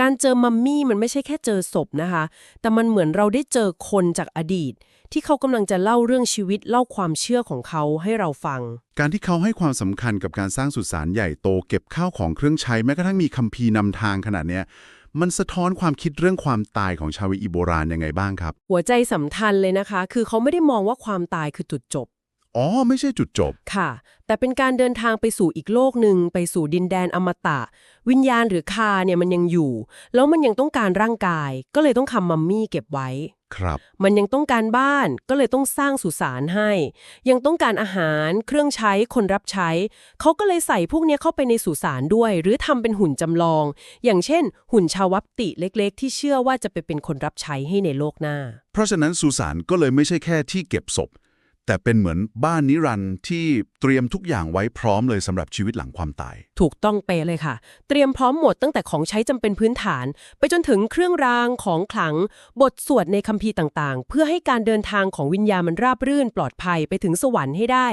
การเจอมัมมี่มันไม่ใช่แค่เจอศพนะคะ แต่มันเหมือนเราได้เจอคนจากอดีต ที่เขากำลังจะเล่าเรื่องชีวิตเล่าความเชื่อของเขาให้เราฟัง การที่เขาให้ความสำคัญกับการสร้างสุสานใหญ่โตเก็บข้าวของเครื่องใช้แม้กระทั่งมีคัมภีร์นำทางขนาดเนี้ยมันสะท้อนความคิดเรื่องความตายของชาวอีโบราณยังไงบ้างครับ หัวใจสำคัญเลยนะคะ คือเขาไม่ได้มองว่าความตายคือจุดจบ อ๋อ ไม่ใช่จุดจบ ค่ะ แต่เป็นการเดินทางไปสู่อีกโลกหนึ่งไปสู่ดินแดนอมตะ วิญญาณหรือคาเนี่ยมันยังอยู่ แล้วมันยังต้องการร่างกาย ก็เลยต้องทำมัมมี่เก็บไว้ ครับ มันยังต้องการบ้านก็เลยต้องสร้างสุสานให้ ยังต้องการอาหารเครื่องใช้คนรับใช้ เขาก็เลยใส่พวกเนี้ยเข้าไปในสุสานด้วย หรือทำเป็นหุ่นจำลอง อย่างเช่น หุ่นชาววัปติเล็กๆ ที่เชื่อว่าจะไปเป็นคนรับใช้ให้ในโลกหน้า เพราะฉะนั้นสุสานก็เลยไม่ใช่แค่ที่เก็บศพ แต่เป็นเหมือนบ้านนิรันดร์ที่เตรียมทุกอย่างไว้พร้อมเลยสำหรับชีวิตหลังความตาย ถูกต้องเปะเลยค่ะ เตรียมพร้อมหมดตั้งแต่ของใช้จำเป็นพื้นฐาน ไปจนถึงเครื่องรางของขลัง บทสวดในคัมภีร์ต่างๆ เพื่อให้การเดินทางของวิญญาณมันราบรื่นปลอดภัยไปถึงสวรรค์ให้ได้